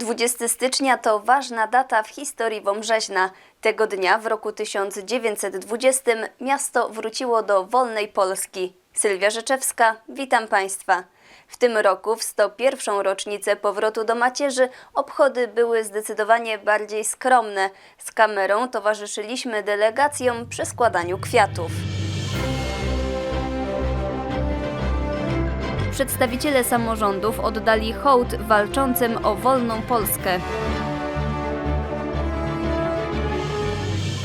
20 stycznia to ważna data w historii Wąbrzeźna. Tego dnia w roku 1920 miasto wróciło do wolnej Polski. Sylwia Rzeczewska, witam Państwa. W tym roku, w 101. rocznicę powrotu do macierzy, obchody były zdecydowanie bardziej skromne. Z kamerą towarzyszyliśmy delegacjom przy składaniu kwiatów. Przedstawiciele samorządów oddali hołd walczącym o wolną Polskę.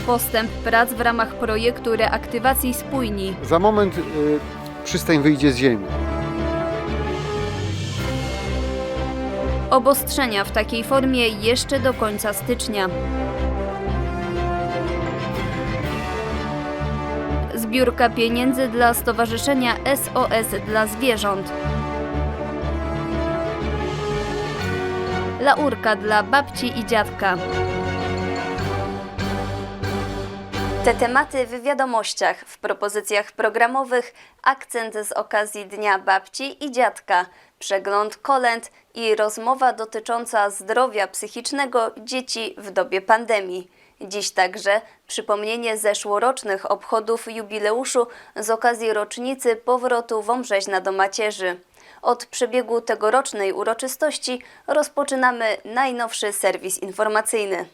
Postęp prac w ramach projektu reaktywacji spójni. Za moment y, przystań wyjdzie z ziemi. Obostrzenia w takiej formie jeszcze do końca stycznia. Zbiórka pieniędzy dla Stowarzyszenia SOS dla Zwierząt. Laurka dla babci i dziadka. Te tematy w wiadomościach, w propozycjach programowych, akcent z okazji Dnia Babci i Dziadka, przegląd kolęd i rozmowa dotycząca zdrowia psychicznego dzieci w dobie pandemii. Dziś także przypomnienie zeszłorocznych obchodów jubileuszu z okazji rocznicy powrotu Wąbrzeźna do macierzy. Od przebiegu tegorocznej uroczystości rozpoczynamy najnowszy serwis informacyjny.